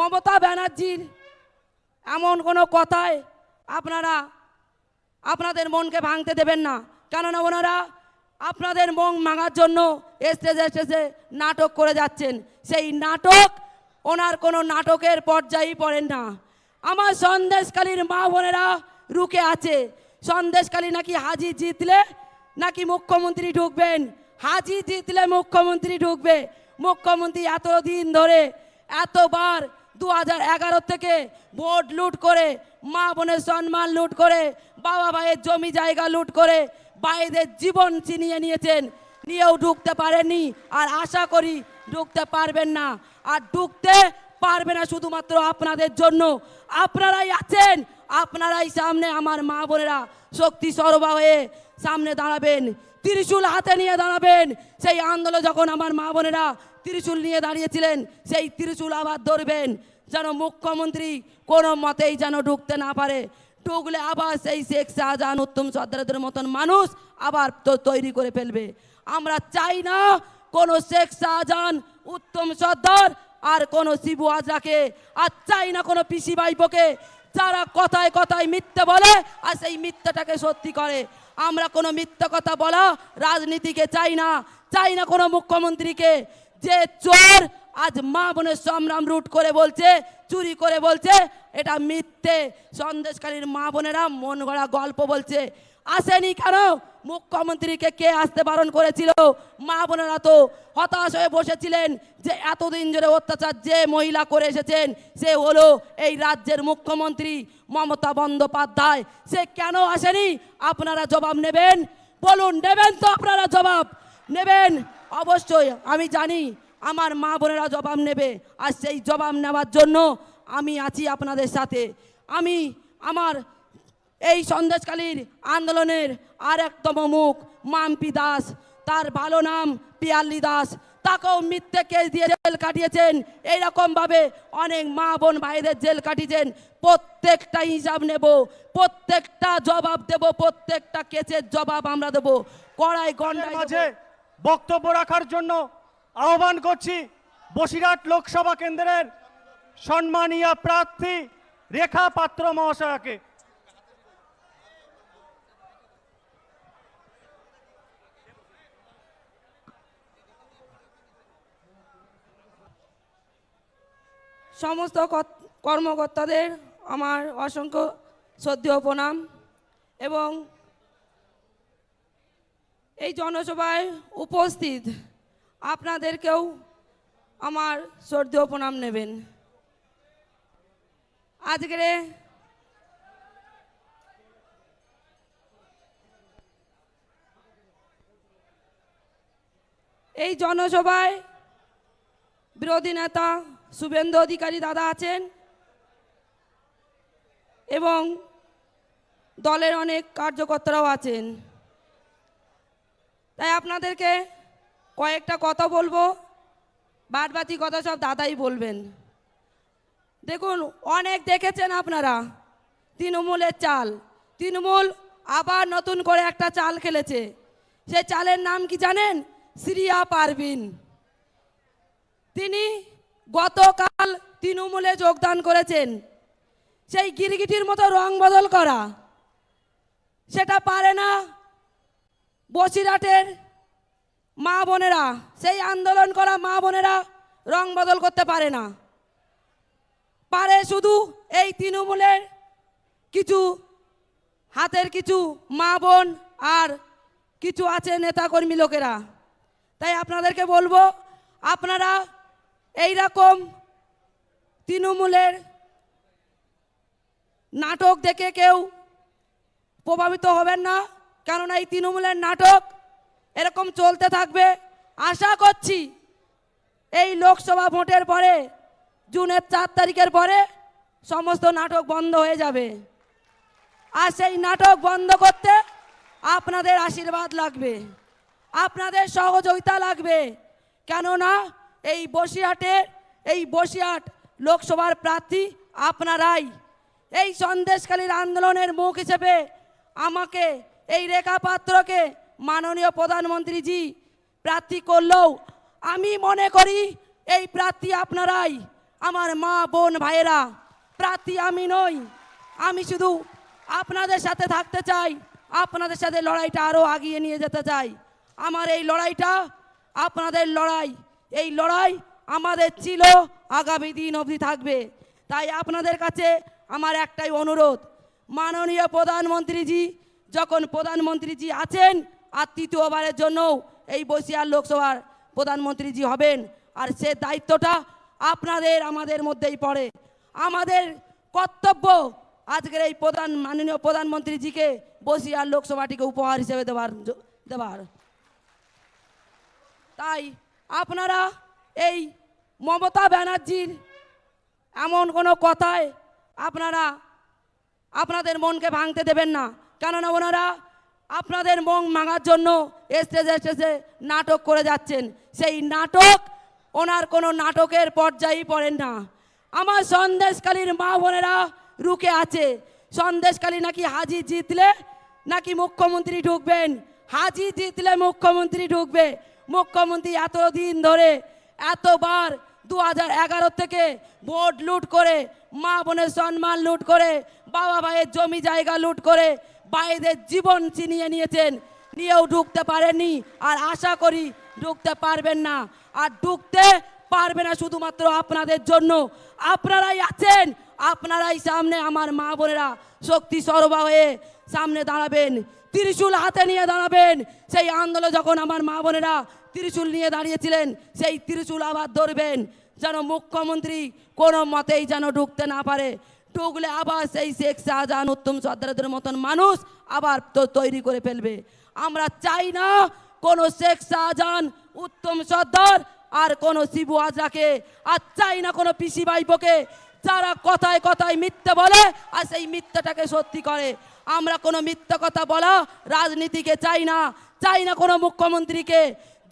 মমতা ব্যানার্জির এমন কোনো কথায় আপনারা, আপনাদের মনকে ভাঙতে দেবেন না। কেননা ওনারা আপনাদের মন ভাঙার জন্য স্টেজে স্টেজে নাটক করে যাচ্ছেন। সেই নাটক, ওনার কোনো নাটকের পর্যায়েই পড়েন না। আমার সন্দেশকালীর মা বোনেরা রুকে আছে। সন্দেশকালী নাকি হাজি জিতলে নাকি মুখ্যমন্ত্রী ঢুকবেন? হাজি জিতলে মুখ্যমন্ত্রী ঢুকবে। মুখ্যমন্ত্রী এতদিন ধরে, এতবার দু হাজার এগারো থেকে ভোট লুট করে, মা বোনের সম্মান লুট করে, বাবা ভাইয়ের জমি জায়গা লুট করে ভাইদের জীবন ছিনিয়ে নিয়েছেন। নিয়েও ঢুকতে পারেনি আর আশা করি ঢুকতে পারবেন না। আর ঢুকতে পারবে না শুধুমাত্র আপনাদের জন্য। আপনারাই আছেন, আপনারাই সামনে আমার মা বোনেরা শক্তি সরবা হয়ে সামনে দাঁড়াবেন। ত্রিশূল হাতে নিয়ে দাঁড়াবেন। সেই আন্দোলন যখন আমার মা বোনেরা ত্রিশূল নিয়ে দাঁড়িয়েছিলেন, সেই ত্রিশূল আবার ধরবেন। যেন মুখ্যমন্ত্রী কোনো মতেই যেন ঢুকতে না পারে। ঢুকলে আবার সেই শেখ শাহজাহান উত্তম সর্দারদের মতন মানুষ আবার তৈরি করে ফেলবে। আমরা চাই না কোনো শেখ শাহজাহান, উত্তম সর্দার আর কোনো শিবু আজরাকে, আর চাই না কোনো পিসি ভাইপোকে যারা কথায় কথায় মিথ্যে বলে আর সেই মিথ্যাটাকে সত্যি করে। আমরা কোনো মিথ্যা কথা বলা রাজনীতিকে চাই না চাই না কোনো মুখ্যমন্ত্রীকে। যে চোর আজ মা বোনের সংগ্রাম রুট করে বলছে, চুরি করে বলছে, এটা মিথ্যে। সন্দেশকারীর মা বোনেরা মন গড়া গল্প বলছে। আসেনি কেন? মুখ্যমন্ত্রীকে কে আসতে বারণ করেছিল? মা বোনেরা তো হতাশ হয়ে বসেছিলেন যে এতদিন ধরে অত্যাচার যে মহিলা করে এসেছেন, সে হলো এই রাজ্যের মুখ্যমন্ত্রী মমতা বন্দ্যোপাধ্যায়। সে কেন আসেনি? আপনারা জবাব নেবেন? বলুন, নেবেন তো আপনারা জবাব। নেবেন অবশ্যই আমি জানি আমার মা বোনেরা জবাব নেবে আর সেই জবাব নেওয়ার জন্য আমি আছি আপনাদের সাথে। আমি আমার এই সন্দেশকালীর আন্দোলনের আর একতম মুখ মাম্পি দাস। তার ভালো নাম পিয়াল্লি দাস। তাকেও মিথ্যে কেস দিয়ে জেল কাটিয়েছেন। এইরকমভাবে অনেক মা বোন ভাইদের জেল কাটিয়েছেন। প্রত্যেকটা হিসাব নেব প্রত্যেকটা জবাব দেব প্রত্যেকটা কেসের জবাব আমরা দেব। কড়াই গন্ডায় মাঝে। বক্তব্য রাখার জন্য আহ্বান করছি বসিরহাট লোকসভা কেন্দ্রের সম্মানীয় প্রার্থী রেখা পাত্র মহাশয়াকে। সমস্ত কর্মকর্তাদের আমার অসংখ্য শ্রদ্ধেয় প্রণাম এবং এই জনসভায় উপস্থিত আপনাদেরকেও আমার শ্রদ্ধেয় প্রণাম নেবেন। আজকের এই জনসভায় বিরোধী নেতা শুভেন্দু অধিকারী দাদা আছেন এবং দলের অনেক কার্যকর্তারাও আছেন। তাই আপনাদেরকে কয়েকটা কথা বলব। বাদবাকি কথা সব দাদাই বলবেন। দেখুন, অনেক দেখেছেন আপনারা, তৃণমূলের চাল। তৃণমূল আবার নতুন করে একটা চাল খেলেছে। সে চালের নাম কি জানেন? সিরিয়া পারভিন। তিনি গতকাল তৃণমূলে যোগদান করেছেন। সেই গিরগিটির মতো রং বদল করা। সেটা পারে না। বসিরহাটের মা বোনেরা, সেই আন্দোলন করা মা বোনেরা রং বদল করতে পারে না। পারে শুধু এই তৃণমূলের কিছু, হাতের কিছু মা বোন আর কিছু আছে নেতাকর্মী লোকেরা। তাই আপনাদেরকে বলব, আপনারা এই রকম তৃণমূলের নাটক দেখে কেউ প্রভাবিত হবেন না। কেননা এই তৃণমূলের নাটক এরকম চলতে থাকবে। আশা করছি এই লোকসভা ভোটের পরে, জুনের চার তারিখের পরে সমস্ত নাটক বন্ধ হয়ে যাবে। আর সেই নাটক বন্ধ করতে আপনাদের আশীর্বাদ লাগবে। আপনাদের সহযোগিতা লাগবে। কেননা এই বসিরহাটের এই বসিরহাট লোকসভার প্রার্থী আপনারাই। এই সন্দেশকালীর আন্দোলনের মুখ হিসেবে আমাকে এই রেখা পাত্রকে মাননীয় প্রধানমন্ত্রীজি প্রার্থী করলেও আমি মনে করি এই প্রার্থী আপনারাই, আমার মা, বোন, ভাইয়েরা। প্রার্থী আমি নই, আমি শুধু আপনাদের সাথে থাকতে চাই, আপনাদের সাথে লড়াইটা আরও আগিয়ে নিয়ে যেতে চাই। আমার এই লড়াইটা, আপনাদের লড়াই, এই লড়াই আমাদের ছিল, আগামী দিন অবধি থাকবে। তাই আপনাদের কাছে আমার একটাই অনুরোধ, মাননীয় প্রধানমন্ত্রীজি যখন প্রধানমন্ত্রীজি আছেন, আর তৃতীয়বারের জন্যও এই বসিয়ার লোকসভার প্রধানমন্ত্রীজি হবেন, আর সে দায়িত্বটা আপনাদের, আমাদের মধ্যেই পড়ে। আমাদের কর্তব্য আজকের এই প্রধান, মাননীয় প্রধানমন্ত্রীজিকে বসিয়ার লোকসভাটিকে উপহার হিসেবে দেওয়ার দেওয়ার তাই আপনারা এই মমতা ব্যানার্জির এমন কোনো কথায় আপনারা, আপনাদের মনকে ভাঙতে দেবেন না। কেননা ওনারা আপনাদের মন মাঙার জন্য স্টেজে স্টেজে নাটক করে যাচ্ছেন। সেই নাটক, ওনার কোনো নাটকের পর্যায়েই পড়েন না। আমার সন্দেশকালীর মা বোনেরা রুকে আছে। সন্দেশকালী নাকি হাজি জিতলে নাকি মুখ্যমন্ত্রী ঢুকবেন? হাজি জিতলে মুখ্যমন্ত্রী ঢুকবে। মুখ্যমন্ত্রী এতদিন ধরে, এতবার দু হাজার এগারো থেকে ভোট লুট করে, মা বোনের সম্মান লুট করে, বাবা ভাইয়ের জমি জায়গা লুট করে ভাইদের জীবন চিনিয়ে নিয়েছেন। নিয়েও ঢুকতে পারেননি আর আশা করি ঢুকতে পারবেন না। আর ঢুকতে পারবে না শুধুমাত্র আপনাদের জন্য। আপনারাই আছেন, আপনারাই সামনে আমার মা বোনেরা শক্তি সরবা হয়ে সামনে দাঁড়াবেন। ত্রিশূল হাতে নিয়ে দাঁড়াবেন। সেই আন্দোলন যখন আমার মা বোনেরা ত্রিশূল নিয়ে দাঁড়িয়েছিলেন, সেই ত্রিশূল আবার ধরবেন। যেন মুখ্যমন্ত্রী কোনো মতেই যেন ঢুকতে না পারে। ঢুকলে আবার সেই শেখ শাহজাহান উত্তম সর্দারদের মতন মানুষ আবার তো তৈরি করে ফেলবে। আমরা চাই না কোনো শেখ শাহজাহান, উত্তম সর্দার আর কোনো শিবু আজরাকে, আর চাই না কোনো পিসি ভাইপোকে যারা কথায় কথায় মিথ্যে বলে আর সেই মিথ্যাটাকে সত্যি করে। আমরা কোনো মিথ্যা কথা বলা রাজনীতিকে চাই না চাই না কোনো মুখ্যমন্ত্রীকে।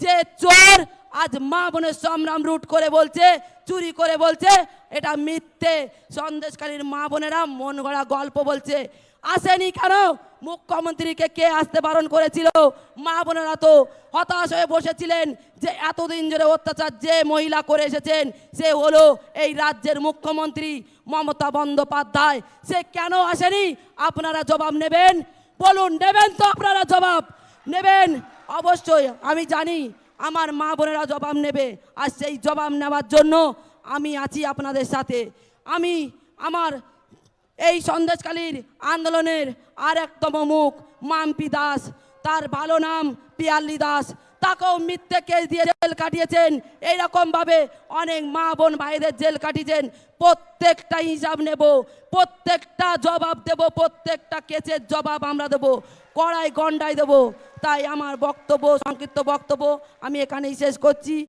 যে চোর আজ মা বোনের সম্রাম রুট করে বলছে, চুরি করে বলছে, এটা মিথ্যে। সন্দেশকারীর মা বোনেরা মন গড়া গল্প বলছে। আসেনি কেন? মুখ্যমন্ত্রীকে কে আসতে বারণ করেছিল? মা বোনেরা তো হতাশ হয়ে বসেছিলেন যে এতদিন ধরে অত্যাচার যে মহিলা করে এসেছেন, সে হলো এই রাজ্যের মুখ্যমন্ত্রী মমতা বন্দ্যোপাধ্যায়। সে কেন আসেনি? আপনারা জবাব নেবেন? বলুন, নেবেন তো আপনারা জবাব। নেবেন অবশ্যই, আমি জানি আমার মা বোনেরা জবাব নেবে আর সেই জবাব নেওয়ার জন্য আমি আছি আপনাদের সাথে। আমি আমার এই সন্দেশকালীর আন্দোলনের আর একতম মুখ, মাম্পি দাস। তার ভালো নাম পিয়াল্লি দাস। তাকেও মিথ্যে কেস দিয়ে জেল কাটিয়েছেন। এইরকমভাবে অনেক মা বোন ভাইদের জেল কাটিয়েছেন। প্রত্যেকটা হিসাব নেব, প্রত্যেকটা জবাব দেব, প্রত্যেকটা কেসের জবাব আমরা দেব। কড়াই গন্ডায় দেবো। তাই আমার বক্তব্য সংক্ষিপ্ত বক্তব্য আমি এখানেই শেষ করছি।